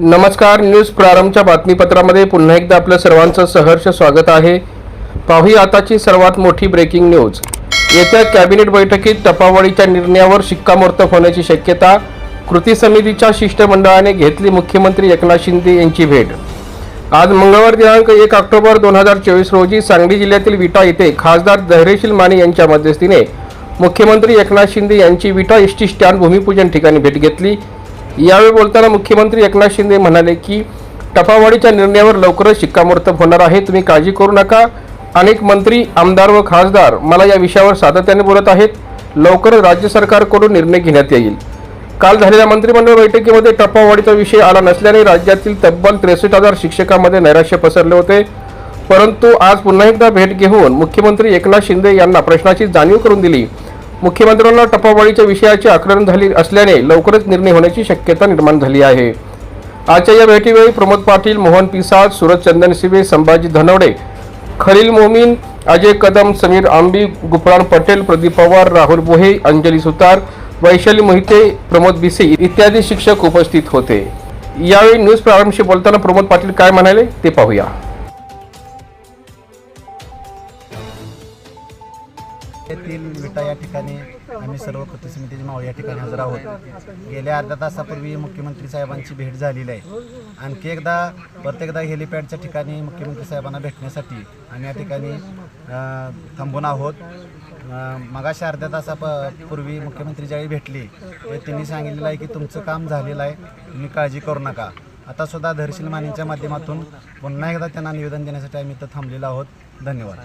नमस्कार न्यूज प्रारंभच्या बातमीपत्रामध्ये पुन्हा एकदा आपलं सर्वांचं सहर्ष स्वागत आहे. पाहूया आताची सर्वात मोठी ब्रेकिंग न्यूज येत्या कॅबिनेट बैठकीत टपावळीच्या निर्णयावर शिक्कामोर्तब होण्याची शक्यता कृती समितीच्या शिष्टमंडळाने घेतली मुख्यमंत्री एकनाथ शिंदे यांची भेट. आज मंगळवार दिनांक एक ऑक्टोबर दोन हजार चोवीस रोजी सांगली जिल्ह्यातील विटा येथे खासदार धैर्यशील माने यांच्या मध्यस्थीने मुख्यमंत्री एकनाथ शिंदे यांची विटा एस टी स्टँड भूमिपूजन ठिकाणी भेट घेतली. यावेळी बोलताना मुख्यमंत्री एकनाथ शिंदे म्हणाले की टपावाडीच्या निर्णयावर लवकरच शिक्कामोर्तब होणार आहे. तुम्ही काळजी करू नका. अनेक मंत्री आमदार व खासदार मला या विषयावर सातत्याने बोलत आहेत. लवकरच राज्य सरकारकडून निर्णय घेण्यात येईल. काल झालेल्या मंत्रिमंडळ बैठकीमध्ये टप्पावाढीचा विषय आला नसल्याने राज्यातील तब्बल त्रेसष्ट हजार शिक्षकांमध्ये नैराश्य पसरले होते. परंतु आज पुन्हा एकदा भेट घेऊन मुख्यमंत्री एकनाथ शिंदे यांना प्रश्नाची जाणीव करून दिली. मुख्यमंत्र्यांना टप्पावाढीच्या विषयाची आकलन झाली असल्याने लवकरच निर्णय होण्याची शक्यता निर्माण झाली आहे. आजच्या या भेटीवेळी प्रमोद पाटील मोहन पिसाळ सुरज चंदन सिबे संभाजी धनवडे खलील मोमीन अजय कदम समीर आंबी गुफरान पटेल प्रदीप पवार राहुल बोहे अंजली सुतार वैशाली मोहिते प्रमोद बिसे इत्यादी शिक्षक उपस्थित होते. यावेळी न्यूज प्रारंभशी बोलताना प्रमोद पाटील काय म्हणाले ते पाहूया. येथील विटा या ठिकाणी आम्ही सर्व कृती समितीचे मावळ या ठिकाणी हजर आहोत. गेल्या अर्ध्या तासापूर्वी मुख्यमंत्री साहेबांची भेट झालेली आहे. आणखी एकदा प्रत्येकदा हेलिपॅडच्या ठिकाणी मुख्यमंत्री साहेबांना भेटण्यासाठी आम्ही या ठिकाणी थांबून आहोत. मगाशी अर्ध्या तासा प- पूर्वी मुख्यमंत्री ज्यावेळी भेटली ते त्यांनी सांगितलेलं आहे की तुमचं काम झालेलं आहे तुम्ही काळजी करू नका. आता सुद्धा धरशील मानेच्या माध्यमातून पुन्हा एकदा त्यांना निवेदन देण्यासाठी आम्ही इथं थांबलेलो आहोत. धन्यवाद.